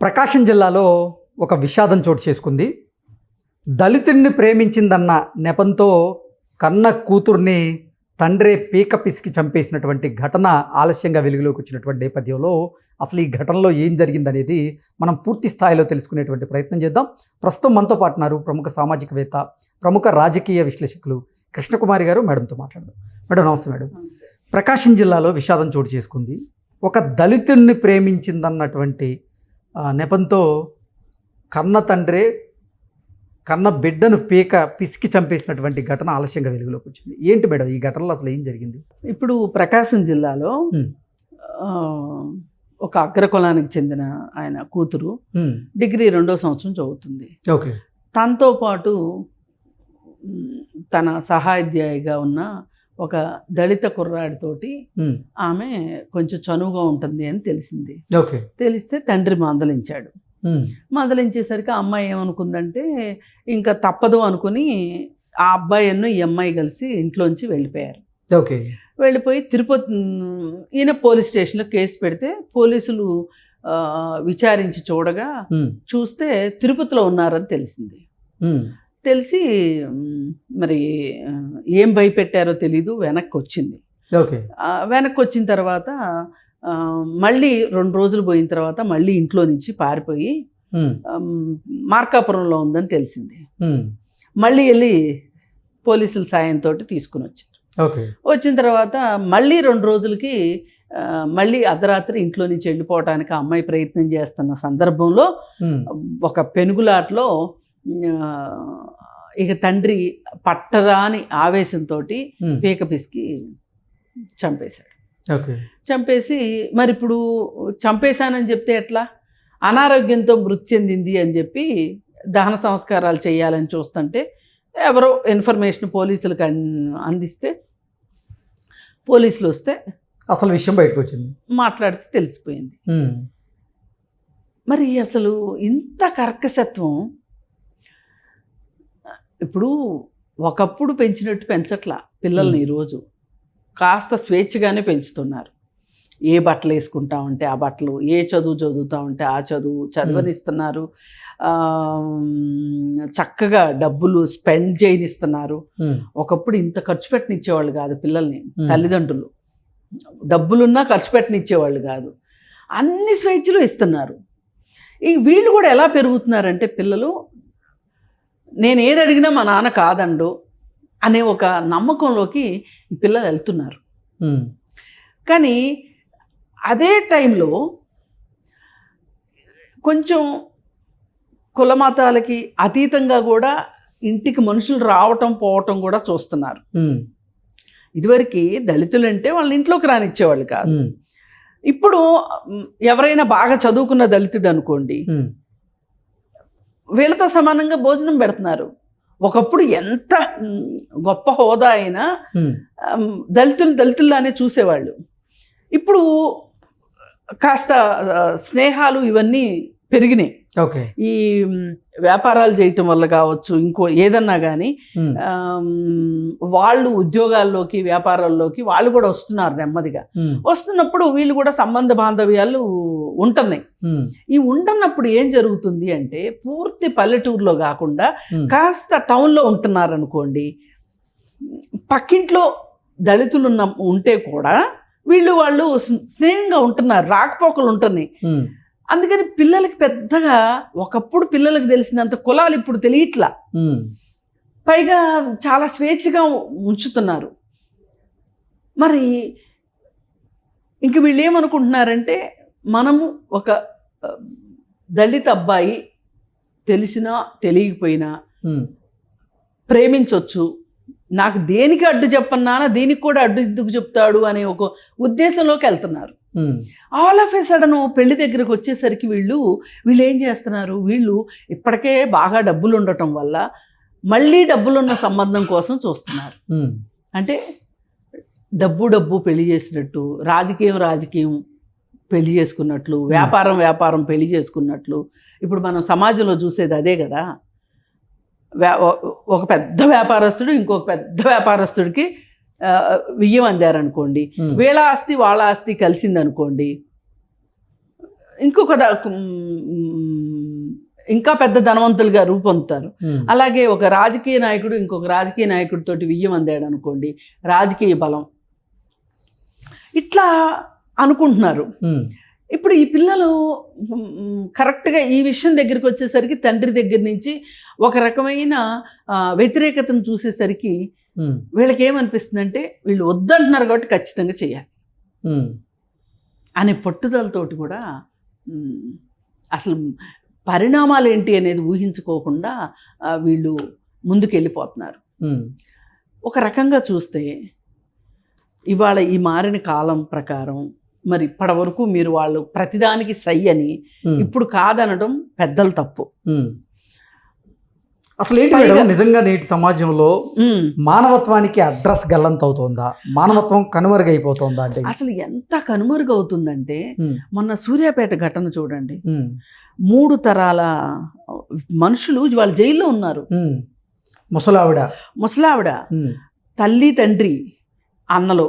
ప్రకాశం జిల్లాలో ఒక విషాదం చోటు చేసుకుంది. దళితుడిని ప్రేమించిందన్న నెపంతో కన్న కూతుర్ని తండ్రే పీక పిసికి చంపేసినటువంటి ఘటన ఆలస్యంగా వెలుగులోకి వచ్చినటువంటి నేపథ్యంలో అసలు ఈ ఘటనలో ఏం జరిగిందనేది మనం పూర్తి స్థాయిలో తెలుసుకునేటువంటి ప్రయత్నం చేద్దాం. ప్రస్తుతం మనతో పాటు ఉన్నారు ప్రముఖ సామాజికవేత్త ప్రముఖ రాజకీయ విశ్లేషకులు కృష్ణకుమారి గారు మేడంతో మాట్లాడదాం. మేడం నమస్తే మేడం. ప్రకాశం జిల్లాలో విషాదం చోటు చేసుకుంది. ఒక దళితుడిని ప్రేమించిందన్నటువంటి నెపంతో కన్న తండ్రే కన్న బిడ్డను పీక పిసికి చంపేసినటువంటి ఘటన ఆలస్యంగా వెలుగులోకి వచ్చింది. ఏంటి మేడం ఈ ఘటనలో అసలు ఏం జరిగింది? ఇప్పుడు ప్రకాశం జిల్లాలో ఒక అగ్రకులానికి చెందిన ఆయన కూతురు డిగ్రీ రెండో సంవత్సరం చదువుతుంది. ఓకే. తనతో పాటు తన సహాధ్యాయిగా ఉన్న ఒక దళిత కుర్రాడితోటి ఆమె కొంచెం చనువుగా ఉంటుంది అని తెలిసింది. ఓకే. తెలిస్తే తండ్రి మందలించాడు. మందలించేసరికి ఆ అమ్మాయి ఏమనుకుందంటే ఇంకా తప్పదు అనుకుని ఆ అబ్బాయిను ఈ అమ్మాయి కలిసి ఇంట్లోంచి వెళ్ళిపోయారు. ఓకే. వెళ్ళిపోయి తిరుపతి ఈయన పోలీస్ స్టేషన్లో కేసు పెడితే పోలీసులు విచారించి చూడగా చూస్తే తిరుపతిలో ఉన్నారని తెలిసింది. తెలిసి మరి ఏం భయపెట్టారో తెలీదు వెనక్కి వచ్చింది ఓకే. వెనక్కి వచ్చిన తర్వాత మళ్ళీ రెండు రోజులు పోయిన తర్వాత మళ్ళీ ఇంట్లో నుంచి పారిపోయి మార్కాపురంలో ఉందని తెలిసింది. మళ్ళీ వెళ్ళి పోలీసుల సాయంతో తీసుకుని వచ్చారు. ఓకే. వచ్చిన తర్వాత మళ్ళీ రెండు రోజులకి మళ్ళీ అర్ధరాత్రి ఇంట్లో నుంచి వెళ్ళిపోవటానికి ఆ అమ్మాయి ప్రయత్నం చేస్తున్న సందర్భంలో ఒక పెనుగులాట్లో ఇక తండ్రి పట్టరాని ఆవేశంతో పీక పిసికి చంపేశాడు. ఓకే. చంపేసి మరి ఇప్పుడు చంపేశానని చెప్తే ఎట్లా? అనారోగ్యంతో మృతి చెందింది అని చెప్పి దహన సంస్కారాలు చేయాలని చూస్తుంటే ఎవరో ఇన్ఫర్మేషన్ పోలీసులకు అన్- అందిస్తే పోలీసులు వస్తే అసలు విషయం బయటకు వచ్చింది మాట్లాడితే తెలిసిపోయింది. మరి అసలు ఇంత కర్కశత్వం ఇప్పుడు ఒకప్పుడు పెంచినట్టు పెంచట్లా పిల్లల్ని ఈరోజు. కాస్త స్వేచ్ఛగానే పెంచుతున్నారు. ఏ బట్టలు వేసుకుంటా ఉంటే ఆ బట్టలు ఏ చదువు చదువుతూ ఉంటే ఆ చదువు చదవనిస్తున్నారు. చక్కగా డబ్బులు స్పెండ్ చేయనిస్తున్నారు. ఒకప్పుడు ఇంత ఖర్చు పెట్టనిచ్చేవాళ్ళు కాదు పిల్లల్ని. తల్లిదండ్రులు. డబ్బులున్నా ఖర్చు పెట్టనిచ్చేవాళ్ళు కాదు. అన్ని స్వేచ్ఛలు ఇస్తున్నారు. ఈ వీళ్ళు కూడా ఎలా పెరుగుతున్నారంటే పిల్లలు నేను ఏది అడిగినా మా నాన్న కాదండు అనే ఒక నమ్మకంలోకి ఈ పిల్లలు వెళ్తున్నారు. కానీ అదే టైంలో కొంచెం కులమతాలకి అతీతంగా కూడా ఇంటికి మనుషులు రావటం పోవటం కూడా చూస్తున్నారు. ఇదివరకు దళితులు అంటే వాళ్ళని ఇంట్లోకి రానిచ్చేవాళ్ళు కాదు. ఇప్పుడు ఎవరైనా బాగా చదువుకున్న దళితుడు అనుకోండి వీళ్ళతో సమానంగా భోజనం పెడుతున్నారు. ఒకప్పుడు ఎంత గొప్ప హోదా అయినా దళితులు దళితుల్లానే చూసేవాళ్ళు. ఇప్పుడు కాస్త స్నేహాలు ఇవన్నీ పెరిగినాయి. ఈ మ్, వ్యాపారాలు చేయటం వల్ల కావచ్చు ఇంకో ఏదన్నా కానీ వాళ్ళు ఉద్యోగాల్లోకి వ్యాపారాల్లోకి వాళ్ళు కూడా వస్తున్నారు నెమ్మదిగా. వస్తున్నప్పుడు వీళ్ళు కూడా సంబంధ బాంధవ్యాలు ఉంటున్నాయి. ఈ ఉంటున్నప్పుడు ఏం జరుగుతుంది అంటే పూర్తి పల్లెటూరులో కాకుండా కాస్త టౌన్లో ఉంటున్నారు అనుకోండి పక్కింట్లో దళితులు ఉన్న ఉంటే కూడా వీళ్ళు వాళ్ళు స్నే- స్నేహంగా ఉంటున్నారు రాకపోకలు ఉంటున్నాయి. అందుకని పిల్లలకి పెద్దగా ఒకప్పుడు పిల్లలకు తెలిసినంత కులాలు ఇప్పుడు తెలియట్లా. పైగా చాలా స్వేచ్ఛగా ఉంచుతున్నారు. మరి ఇంక వీళ్ళు ఏమనుకుంటున్నారంటే మనము ఒక దళిత అబ్బాయి తెలిసినా తెలియకపోయినా ప్రేమించవచ్చు నాకు దేనికి అడ్డు చెప్పన్నానా దీనికి కూడా అడ్డు ఎందుకు చెప్తాడు అనే ఒక ఉద్దేశంలోకి వెళ్తున్నారు. ఆల్ ఆఫ్ ఏ సడన్ పెళ్ళి దగ్గరకు వచ్చేసరికి వీళ్ళు వీళ్ళు ఏం చేస్తున్నారు? వీళ్ళు ఇప్పటికే బాగా డబ్బులు ఉండటం వల్ల మళ్ళీ డబ్బులున్న సంబంధం కోసం చూస్తున్నారు. అంటే డబ్బు డబ్బు పెళ్ళి చేసినట్టు రాజకీయం రాజకీయం పెళ్ళి చేసుకున్నట్లు వ్యాపారం వ్యాపారం పెళ్ళి చేసుకున్నట్లు ఇప్పుడు మనం సమాజంలో చూసేది అదే కదా? ఒక పెద్ద వ్యాపారస్తుడు ఇంకొక పెద్ద వ్యాపారస్తుడికి ఆ, బియ్యం అందారనుకోండి. వీళ్ళ ఆస్తి వాళ్ళ ఆస్తి కలిసిందనుకోండి. ఇంకొక ఇంకా పెద్ద ధనవంతులుగా రూపొందుతారు. అలాగే ఒక రాజకీయ నాయకుడు ఇంకొక రాజకీయ నాయకుడితోటి వియ్యం అందాడు అనుకోండి రాజకీయ బలం. ఇట్లా అనుకుంటున్నారు. ఇప్పుడు ఈ పిల్లలు కరెక్ట్గా ఈ విషయం దగ్గరికి వచ్చేసరికి తండ్రి దగ్గర నుంచి ఒక రకమైన వ్యతిరేకతను చూసేసరికి వీళ్ళకి ఏమనిపిస్తుందంటే వీళ్ళు వద్దంటున్నారు కాబట్టి ఖచ్చితంగా చేయాలి. అనే పట్టుదలతోటి కూడా అసలు పరిణామాలు ఏంటి అనేది ఊహించుకోకుండా వీళ్ళు ముందుకు వెళ్ళిపోతున్నారు ఒక రకంగా చూస్తే ఇవాళ ఈ మారిన కాలం ప్రకారం మరి ఇప్పటి వరకు మీరు వాళ్ళు ప్రతిదానికి సై అని ఇప్పుడు కాదనడం పెద్దలు తప్పు. అసలు ఏంటి మేడం? నిజంగా నేటి సమాజంలో. మానవత్వానికి అడ్రస్ గల్లంత అవుతోందా మానవత్వం కనుమరుగైపోతుందా అంటే? అసలు ఎంత కనుమరుగవుతుందంటే మొన్న సూర్యాపేట ఘటన చూడండి. మూడు తరాల మనుషులు వాళ్ళు జైల్లో ఉన్నారు. ముసలావిడ. ముసలావిడ. తల్లి తండ్రి అన్నలు.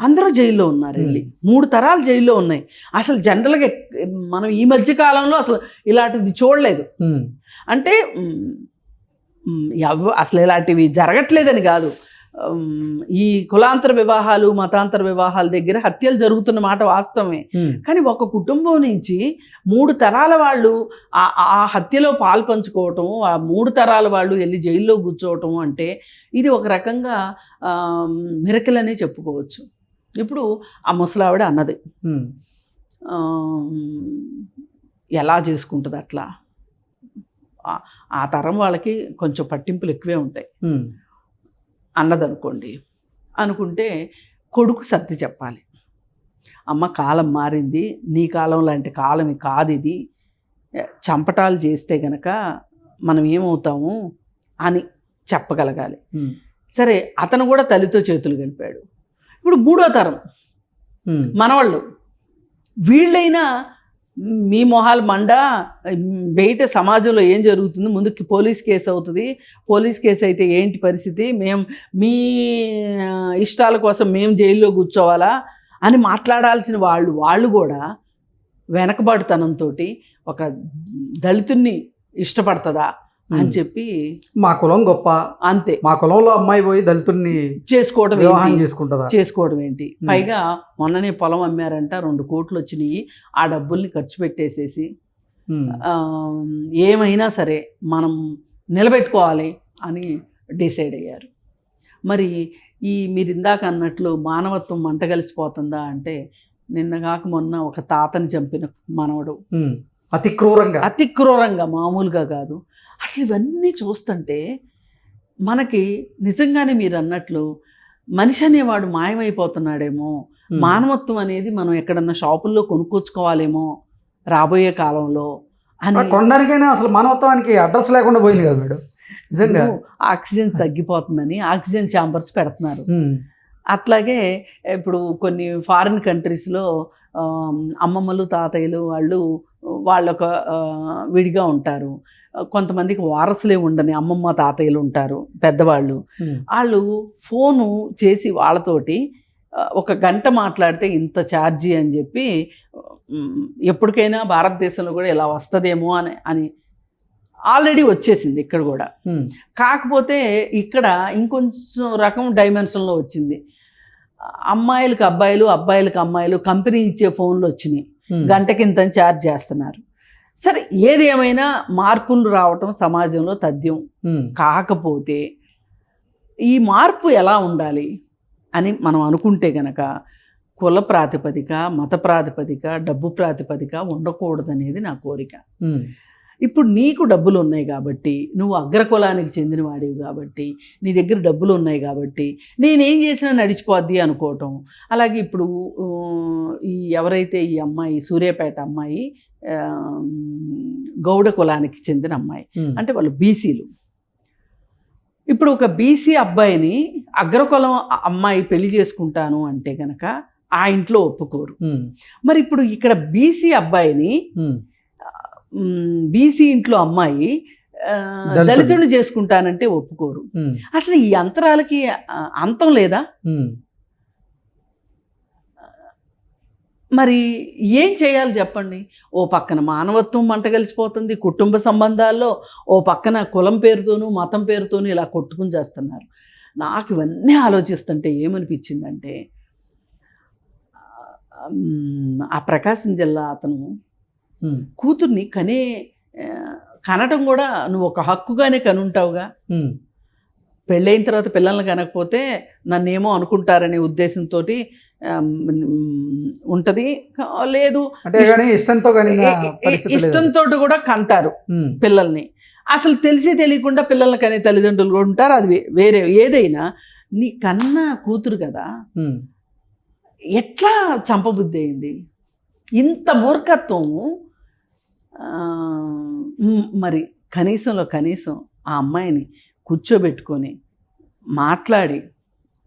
అందరూ జైల్లో ఉన్నారు వెళ్ళి. మూడు తరాలు జైల్లో ఉన్నాయి. అసలు జనరల్గా మనం ఈ మధ్య కాలంలో అసలు ఇలాంటిది చూడలేదు. అంటే ఎవ- అసలు ఇలాంటివి జరగట్లేదని కాదు. ఈ కులాంతర వివాహాలు మతాంతర వివాహాల దగ్గర హత్యలు జరుగుతున్న మాట వాస్తవమే. కానీ ఒక కుటుంబం నుంచి మూడు తరాల వాళ్ళు ఆ- హత్యలో పాలు పంచుకోవటం ఆ మూడు తరాల వాళ్ళు వెళ్ళి జైల్లో కూర్చోవటం అంటే ఇది ఒక రకంగా మిరకల్ అనే చెప్పుకోవచ్చు. ఇప్పుడు ఆ ముసలావిడ అన్నది. ఎలా చేసుకుంటుంది అట్లా? ఆ- తరం వాళ్ళకి కొంచెం పట్టింపులు ఎక్కువే ఉంటాయి. అన్నదనుకోండి. అనుకుంటే కొడుకు సర్ది చెప్పాలి. అమ్మ కాలం మారింది. నీ కాలం లాంటి కాలం కాదు ఇది. చంపటాలు చేస్తే గనక మనం ఏమవుతాము? అని చెప్పగలగాలి. సరే అతను కూడా తల్లితో చేతులు కలిపాడు. ఇప్పుడు మూడో తరం. మనవాళ్ళు. వీళ్ళైనా మీ మొహాలు మండ బయట సమాజంలో ఏం జరుగుతుంది? ముందుకి పోలీస్ కేసు అవుతుంది. పోలీస్ కేసు అయితే ఏంటి పరిస్థితి? మేము మీ ఇష్టాల కోసం మేము జైల్లో కూర్చోవాలా? అని మాట్లాడాల్సిన వాళ్ళు వాళ్ళు కూడా వెనకబాటుతనంతో ఒక దళితుణ్ణి ఇష్టపడుతుందా? అని. చెప్పి మా కులం గొప్ప. అంతే. మా కులంలో అమ్మాయి పోయి దళితుల్ని చేసుకోవడం వివాహం ఏంటి? చేసుకుంటుందా? చేసుకోవడం ఏంటి? పైగా మొన్ననే పొలం అమ్మారంట రెండు కోట్లు వచ్చినాయి. ఆ డబ్బుల్ని ఖర్చు పెట్టేసేసి ఏమైనా సరే మనం నిలబెట్టుకోవాలి అని డిసైడ్ అయ్యారు. మరి ఈ మీరు ఇందాక అన్నట్లు మానవత్వం మంట కలిసిపోతుందా అంటే నిన్న కాక మొన్న ఒక తాతని చంపిన మనవడు. అతి క్రూరంగా. అతి క్రూరంగా మామూలుగా కాదు. అసలు ఇవన్నీ చూస్తుంటే మనకి నిజంగానే మీరు అన్నట్లు మనిషి అనేవాడు మాయమైపోతున్నాడేమో. మానవత్వం అనేది మనం ఎక్కడన్నా షాపుల్లో కొనుక్కొచ్చుకోవాలేమో రాబోయే కాలంలో అని కొనడానికైనా అసలు మానవత్వానికి అడ్రస్ లేకుండా పోయింది కదా మేడం. నిజంగా. ఆక్సిజన్ తగ్గిపోతుందని ఆక్సిజన్ ఛాంబర్స్ పెడుతున్నారు. అట్లాగే ఇప్పుడు కొన్ని ఫారిన్ కంట్రీస్లో అమ్మమ్మలు తాతయ్యలు వాళ్ళు వాళ్ళొక విడిగా ఉంటారు. కొంతమందికి వారసులే ఉండని అమ్మమ్మ తాతయ్యలు ఉంటారు పెద్దవాళ్ళు. వాళ్ళు ఫోను చేసి వాళ్ళతోటి ఒక గంట మాట్లాడితే ఇంత ఛార్జీ అని చెప్పి ఎప్పటికైనా భారతదేశంలో కూడా ఇలా వస్తుందేమో అని అని ఆల్రెడీ వచ్చేసింది ఇక్కడ కూడా. కాకపోతే ఇక్కడ ఇంకొంచెం రకం డైమెన్షన్లో వచ్చింది. అమ్మాయిలకు అబ్బాయిలు అబ్బాయిలకు అమ్మాయిలు కంపెనీ ఇచ్చే ఫోన్లు వచ్చినాయి. గంటకింత ఛార్జ్ చేస్తున్నారు. సరే ఏది ఏమైనా మార్పులు రావటం సమాజంలో తథ్యం. కాకపోతే ఈ మార్పు ఎలా ఉండాలి అని మనం అనుకుంటే గనక కుల ప్రాతిపదిక మత ప్రాతిపదిక డబ్బు ప్రాతిపదిక ఉండకూడదనేది నా కోరిక. ఇప్పుడు నీకు డబ్బులు ఉన్నాయి కాబట్టి నువ్వు అగ్రకులానికి చెందినవాడివి కాబట్టి నీ దగ్గర డబ్బులు ఉన్నాయి కాబట్టి నేనేం చేసినా నడిచిపోద్ది అనుకోవటం. అలాగే ఇప్పుడు ఈ ఎవరైతే ఈ అమ్మాయి సూర్యాపేట అమ్మాయి గౌడ కులానికి చెందిన అమ్మాయి అంటే వాళ్ళు బీసీలు. ఇప్పుడు ఒక బీసీ అబ్బాయిని అగ్రకులం అమ్మాయి పెళ్ళి చేసుకుంటాను అంటే గనక ఆ ఇంట్లో ఒప్పుకోరు. మరి ఇప్పుడు ఇక్కడ బీసీ అబ్బాయిని బీసీ ఇంట్లో అమ్మాయి దళితుడు. చేసుకుంటానంటే ఒప్పుకోరు. అసలు ఈ అంతరాలకి అంతం లేదా? మరి ఏం చేయాలి చెప్పండి? ఓ పక్కన మానవత్వం మంట కలిసిపోతుంది కుటుంబ సంబంధాల్లో ఓ పక్కన కులం పేరుతోనూ మతం పేరుతోనూ ఇలా కొట్టుకుని చేస్తున్నారు. నాకు ఇవన్నీ ఆలోచిస్తుంటే ఏమనిపించిందంటే ఆ ప్రకాశం జిల్లా అతను కూతుర్ని కనే కనటం కూడా నువ్వు ఒక హక్కుగానే కనుంటావుగా. పెళ్ళైన తర్వాత పిల్లల్ని కనకపోతే నన్నేమో అనుకుంటారనే ఉద్దేశంతో ఉంటుంది. లేదు. ఇష్టంతో. ఇష్టంతో కూడా కంటారు పిల్లల్ని. అసలు తెలిసి తెలియకుండా పిల్లల్ని కనే తల్లిదండ్రులు కూడా ఉంటారు. అది వేరే ఏదైనా. నీ కన్నా కూతురు కదా ఎట్లా చంపబుద్ధి అయింది? ఇంత మూర్ఖత్వం ఆ, మ్, మరి కనీసంలో కనీసం ఆ అమ్మాయిని కూర్చోబెట్టుకొని మాట్లాడి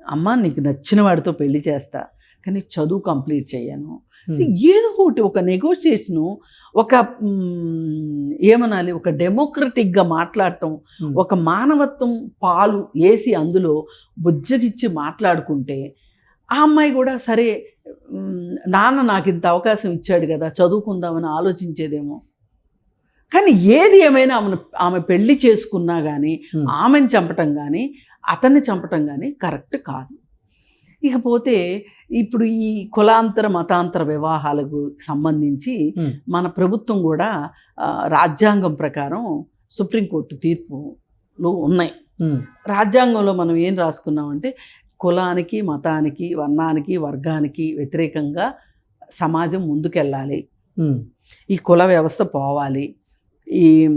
అమ్మ నీకు నచ్చిన వాడితో పెళ్ళి చేస్తా కానీ చదువు కంప్లీట్ చేయను ఏదో ఒకటి ఒక నెగోషియేషను ఒక ఏమనాలి ఒక డెమోక్రటిక్గా మాట్లాడటం ఒక మానవత్వం పాలు వేసి అందులో బుజ్జగిచ్చి మాట్లాడుకుంటే ఆ అమ్మాయి కూడా సరే నాన్న నాకు ఇంత అవకాశం ఇచ్చాడు కదా చదువుకుందామని ఆలోచించేదేమో. కానీ ఏది ఏమైనా ఆమెను ఆమె పెళ్ళి చేసుకున్నా కానీ ఆమెను చంపటం కానీ అతన్ని చంపటం కానీ కరెక్ట్ కాదు. ఇకపోతే ఇప్పుడు ఈ కులాంతర మతాంతర వివాహాలకు సంబంధించి మన ప్రభుత్వం కూడా రాజ్యాంగం ప్రకారం సుప్రీంకోర్టు తీర్పులు ఉన్నాయి. రాజ్యాంగంలో మనం ఏం రాసుకున్నామంటే కులానికి మతానికి వర్ణానికి వర్గానికి వ్యతిరేకంగా సమాజం ముందుకెళ్ళాలి. ఈ కుల వ్యవస్థ పోవాలి. ఈ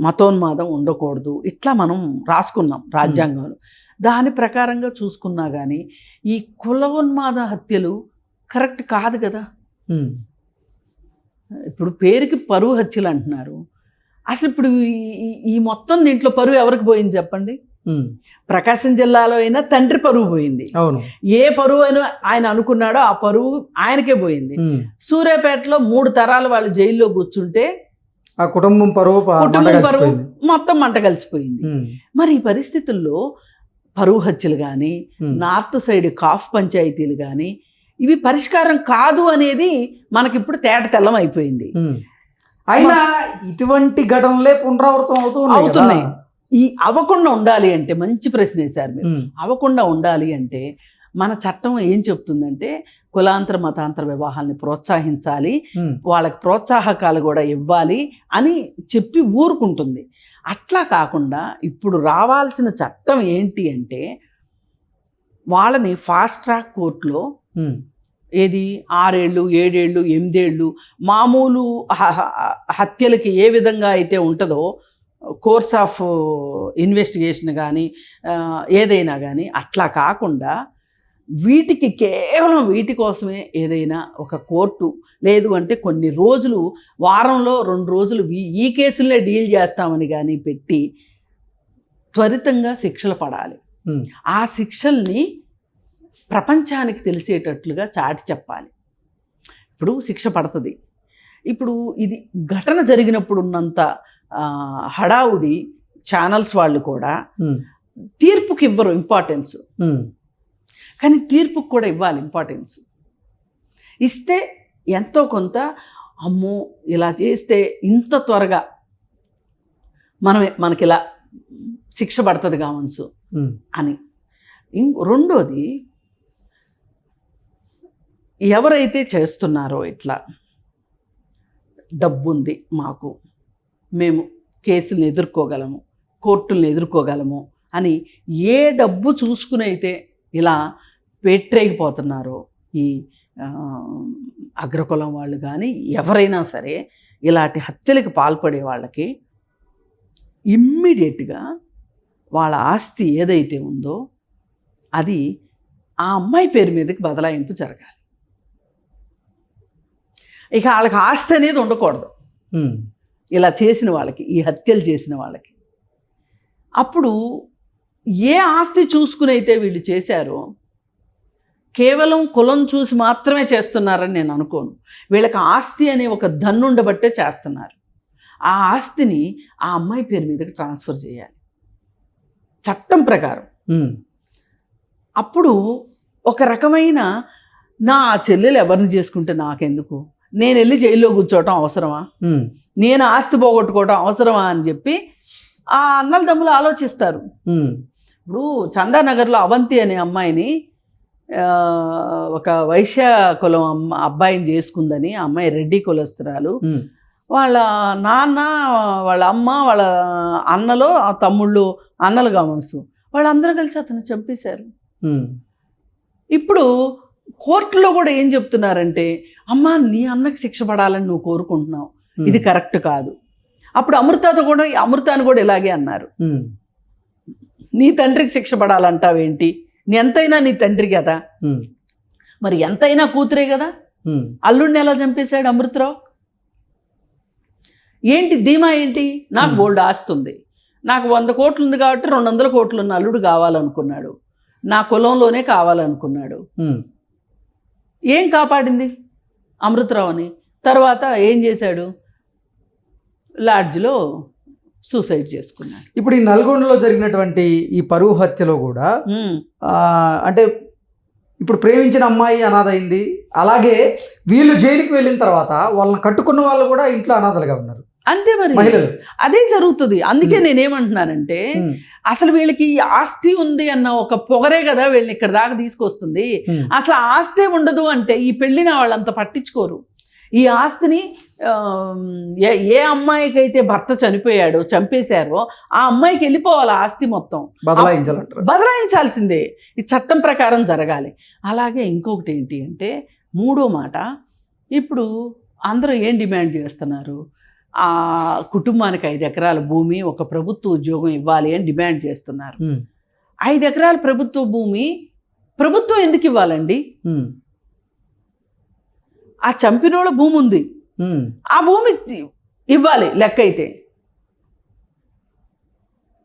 మతోన్మాదం ఉండకూడదు. ఇట్లా మనం రాసుకున్నాం రాజ్యాంగంలో. దాని ప్రకారంగా చూసుకున్నా కానీ ఈ కులోన్మాద హత్యలు కరెక్ట్ కాదు కదా? ఇప్పుడు పేరుకి పరువు హత్యలు అంటున్నారు. అసలు ఇప్పుడు ఈ- మొత్తం దీంట్లో పరువు ఎవరికి పోయింది చెప్పండి? ప్రకాశం జిల్లాలో అయినా తండ్రి పరువు పోయింది. అవును. ఏ పరువు అని ఆయన అనుకున్నాడో ఆ పరువు ఆయనకే పోయింది. సూర్యాపేటలో మూడు తరాల వాళ్ళు జైల్లో కూర్చుంటే ఆ కుటుంబం పరువు కుటుంబం పరువు. మొత్తం మంట కలిసిపోయింది మరి ఈ పరిస్థితుల్లో పరువు హత్యలు కానీ నార్త్ సైడ్ కాఫ్ పంచాయతీలు కానీ ఇవి పరిష్కారం కాదు అనేది మనకిప్పుడు తేట తెల్లం అయిపోయింది. అయినా ఇటువంటి ఘటనలే పునరావృతం అవుతూ. అవుతున్నాయి. ఈ అవ్వకుండా ఉండాలి అంటే మంచి ప్రశ్న వేశారు మీరు అవ్వకుండా ఉండాలి అంటే మన చట్టం ఏం చెప్తుందంటే కులాంతర మతాంతర వివాహాల్ని ప్రోత్సహించాలి వాళ్ళకి ప్రోత్సాహకాలు కూడా ఇవ్వాలి అని చెప్పి ఊరుకుంటుంది. అట్లా కాకుండా ఇప్పుడు రావాల్సిన చట్టం ఏంటి అంటే వాళ్ళని ఫాస్ట్ ట్రాక్ కోర్టులో ఏది? ఆరేళ్ళు ఏడేళ్ళు ఎనిమిదేళ్ళు మామూలు హత్యలకి ఏ విధంగా అయితే ఉంటుందో కోర్స్ ఆఫ్ ఇన్వెస్టిగేషన్ కానీ ఏదైనా కానీ అట్లా కాకుండా వీటికి కేవలం వీటి కోసమే ఏదైనా ఒక కోర్టు లేదు అంటే కొన్ని రోజులు వారంలో రెండు రోజులు ఈ కేసులనే డీల్ చేస్తామని కానీ పెట్టి త్వరితంగా శిక్షలు పడాలి. ఆ శిక్షల్ని ప్రపంచానికి తెలిసేటట్లుగా చాటి చెప్పాలి. ఇప్పుడు శిక్ష పడుతుంది. ఇప్పుడు ఇది ఘటన జరిగినప్పుడు ఉన్నంత హడావుడి ఛానల్స్ వాళ్ళు కూడా తీర్పుకి ఇవ్వరు ఇంపార్టెన్స్. కానీ తీర్పుకి కూడా ఇవ్వాలి ఇంపార్టెన్స్ ఇస్తే ఎంతో కొంత అమ్మో ఇలా చేస్తే ఇంత త్వరగా మనం మనకి ఇలా శిక్ష పడుతుంది కావచ్చు అని. రెండోది ఎవరైతే చేస్తున్నారో ఇట్లా డబ్బు ఉంది మాకు మేము కేసులను ఎదుర్కోగలము కోర్టులను ఎదుర్కోగలము అని ఏ డబ్బు చూసుకుని అయితే ఇలా పెట్టరేగిపోతున్నారో ఈ అగ్రకులం వాళ్ళు కానీ ఎవరైనా సరే ఇలాంటి హత్యలకు పాల్పడే వాళ్ళకి ఇమ్మీడియట్గా వాళ్ళ ఆస్తి ఏదైతే ఉందో అది ఆ అమ్మాయి పేరు మీదకి బదలాయింపు జరగాలి. ఇక వాళ్ళకి ఆస్తి అనేది ఉండకూడదు. ఇలా చేసిన వాళ్ళకి ఈ హత్యలు చేసిన వాళ్ళకి. అప్పుడు ఏ ఆస్తి చూసుకుని అయితే వీళ్ళు చేశారో కేవలం కులం చూసి మాత్రమే చేస్తున్నారని నేను అనుకోను. వీళ్ళకి ఆస్తి అనే ఒక దన్నుండబట్టే చేస్తున్నారు. ఆ ఆస్తిని ఆ అమ్మాయి పేరు మీదకి ట్రాన్స్ఫర్ చేయాలి. చట్టం ప్రకారం. అప్పుడు ఒక రకమైన నా చెల్లెలు ఎవరిని చేసుకుంటే నాకెందుకు? నేను వెళ్ళి జైల్లో కూర్చోవటం అవసరమా? నేను ఆస్తి పోగొట్టుకోవటం అవసరమా అని చెప్పి ఆ అన్నల దమ్ములు ఆలోచిస్తారు. ఇప్పుడు చందానగర్లో అవంతి అనే అమ్మాయిని ఒక వైశ్య కులం అమ్మ అబ్బాయిని చేసుకుందని ఆ అమ్మాయి రెడ్డి కులస్తురాలు. వాళ్ళ నాన్న వాళ్ళ అమ్మ వాళ్ళ అన్నలో ఆ తమ్ముళ్ళు అన్నలు కావచ్చు వాళ్ళందరూ కలిసి అతను చంపేశారు. ఇప్పుడు కోర్టులో కూడా ఏం చెప్తున్నారంటే అమ్మా నీ అన్నకి శిక్ష పడాలని నువ్వు కోరుకుంటున్నావు. ఇది కరెక్ట్ కాదు. అప్పుడు అమృతతో కూడా అమృతాన్ని కూడా ఇలాగే అన్నారు. నీ తండ్రికి శిక్ష పడాలంటావేంటి? నీ ఎంతైనా నీ తండ్రి కదా. మరి ఎంతైనా కూతురే కదా. అల్లుడిని ఎలా చంపేశాడు అమృతరావు? ఏంటి ధీమా ఏంటి? నాకు. బోల్డ్ ఆస్తుంది నాకు వంద కోట్లు ఉంది కాబట్టి రెండు వందల కోట్లు ఉన్న అల్లుడు కావాలనుకున్నాడు. నా కులంలోనే కావాలనుకున్నాడు. ఏం కాపాడింది? అమృతరావుని. తర్వాత ఏం చేశాడు? లాడ్జ్లో సూసైడ్ చేసుకున్నాడు. ఇప్పుడు ఈ నల్గొండలో జరిగినటువంటి ఈ పరువు హత్యలో కూడా అంటే ఇప్పుడు ప్రేమించిన అమ్మాయి అనాథ అయింది అలాగే వీళ్ళు జైలుకి వెళ్ళిన తర్వాత వాళ్ళని కట్టుకున్న వాళ్ళు కూడా ఇంట్లో అనాథలుగా ఉన్నారు. అంతే మరి. మహిళలు. అదే జరుగుతుంది. అందుకే నేనేమంటున్నానంటే అసలు వీళ్ళకి ఈ ఆస్తి ఉంది అన్న ఒక పొగరే కదా వీళ్ళని ఇక్కడ దాకా తీసుకొస్తుంది. అసలు ఆస్తే ఉండదు అంటే ఈ పెళ్ళిన వాళ్ళంత పట్టించుకోరు. ఈ ఆస్తిని ఏ ఏ అమ్మాయికైతే భర్త చనిపోయాడో చంపేశారో ఆ అమ్మాయికి వెళ్ళిపోవాలి ఆస్తి మొత్తం. బదలాయించాలంటారు. బదలాయించాల్సిందే. ఈ చట్టం ప్రకారం జరగాలి. అలాగే ఇంకొకటి ఏంటి అంటే మూడో మాట ఇప్పుడు అందరూ ఏం డిమాండ్ చేస్తున్నారు? ఆ కుటుంబానికి ఐదు ఎకరాల భూమి ఒక ప్రభుత్వ ఉద్యోగం ఇవ్వాలి అని డిమాండ్ చేస్తున్నారు. ఐదు ఎకరాల ప్రభుత్వ భూమి ప్రభుత్వం ఎందుకు ఇవ్వాలండి? ఆ చంపినోళ్ళ భూమి ఉంది. ఆ భూమి ఇవ్వాలి లెక్క అయితే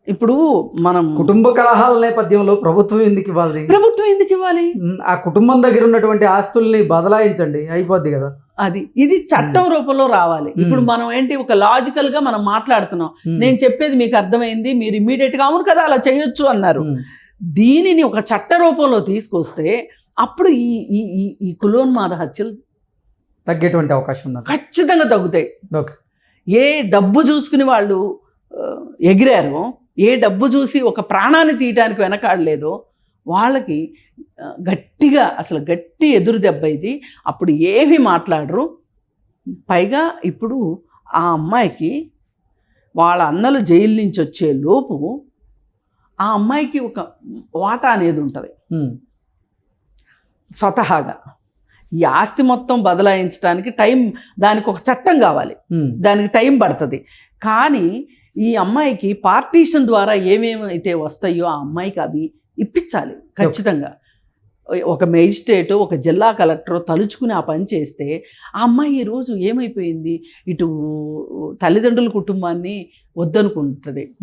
ఇప్పుడు మనం కుటుంబ కలహాల నేపథ్యంలో ప్రభుత్వం ఎందుకు ఇవ్వాలి? ప్రభుత్వం ఎందుకు ఇవ్వాలి? ఆ కుటుంబం దగ్గర ఉన్నటువంటి ఆస్తుల్ని బదలాయించండి. అయిపోద్ది కదా. అది ఇది చట్టం రూపంలో రావాలి. ఇప్పుడు. మనం ఏంటి ఒక లాజికల్గా మనం మాట్లాడుతున్నాం. నేను చెప్పేది మీకు అర్థమైంది మీరు ఇమీడియట్గా అవును కదా అలా చేయొచ్చు అన్నారు. దీనిని ఒక చట్ట రూపంలో తీసుకొస్తే అప్పుడు ఈ ఈ ఈ ఈ కులోన్మాద హత్యలు తగ్గేటువంటి అవకాశం ఉంది ఖచ్చితంగా తగ్గుతాయి. ఓకే. ఏ డబ్బు చూసుకుని వాళ్ళు ఎగిరారో ఏ డబ్బు చూసి ఒక ప్రాణాన్ని తీయటానికి వెనకాడలేదో వాళ్ళకి గట్టిగా అసలు గట్టి ఎదురు దెబ్బ ఇది. అప్పుడు ఏమీ మాట్లాడరు. పైగా ఇప్పుడు ఆ అమ్మాయికి వాళ్ళ అన్నలు జైలు నుంచి వచ్చే లోపు ఆ అమ్మాయికి ఒక వాటా అనేది ఉంటుంది. స్వతహాగా. ఈ ఆస్తి మొత్తం బదలాయించడానికి టైం దానికి ఒక చట్టం కావాలి. దానికి టైం పడుతుంది. కానీ ఈ అమ్మాయికి పార్టీషన్ ద్వారా ఏమేమైతే వస్తాయో ఆ అమ్మాయికి అవి ఇప్పించాలి ఖచ్చితంగా. ఒక మేజిస్ట్రేట్ ఒక జిల్లా కలెక్టర్ తలుచుకుని ఆ పని చేస్తే ఆ అమ్మాయి ఈరోజు ఏమైపోయింది? ఇటు తల్లిదండ్రుల కుటుంబాన్ని వద్దనుకుంటుంది.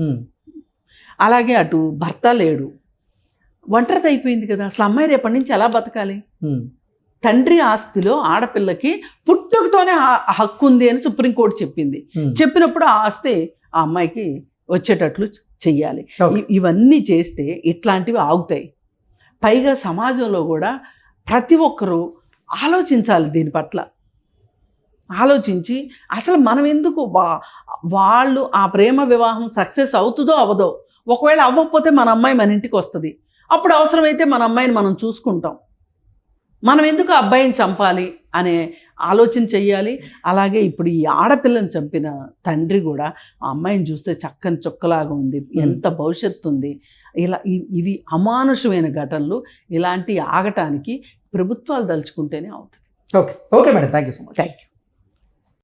అలాగే అటు భర్త లేడు. ఒంటరిది అయిపోయింది కదా. అసలు అమ్మాయి రేపటి నుంచి ఎలా బతకాలి? తండ్రి ఆస్తిలో ఆడపిల్లకి పుట్టుకతోనే హక్కు ఉంది అని సుప్రీంకోర్టు చెప్పింది. చెప్పినప్పుడు ఆ ఆస్తి ఆ అమ్మాయికి వచ్చేటట్లు చెయ్యాలి. ఇవన్నీ చేస్తే ఇట్లాంటివి ఆగుతాయి. పైగా సమాజంలో కూడా ప్రతి ఒక్కరూ ఆలోచించాలి దీని పట్ల. ఆలోచించి అసలు మనం ఎందుకు వా- వాళ్ళు ఆ ప్రేమ వివాహం సక్సెస్ అవుతుందో అవ్వదో ఒకవేళ అవ్వకపోతే మన అమ్మాయి మన ఇంటికి వస్తుంది. అప్పుడు అవసరమైతే మన అమ్మాయిని మనం చూసుకుంటాం. మనం ఎందుకు అబ్బాయిని చంపాలి అనే ఆలోచన చెయ్యాలి? అలాగే ఇప్పుడు ఈ ఆడపిల్లని చంపిన తండ్రి కూడా ఆ అమ్మాయిని చూస్తే చక్కని చుక్కలాగా ఉంది ఎంత భవిష్యత్తు ఉంది. ఇలా ఇవి అమానుషమైన ఘటనలు ఇలాంటి ఆగటానికి ప్రభుత్వాలు దలుచుకుంటేనే అవుతుంది. Okay. Okay madam. Thank you so much. Thank you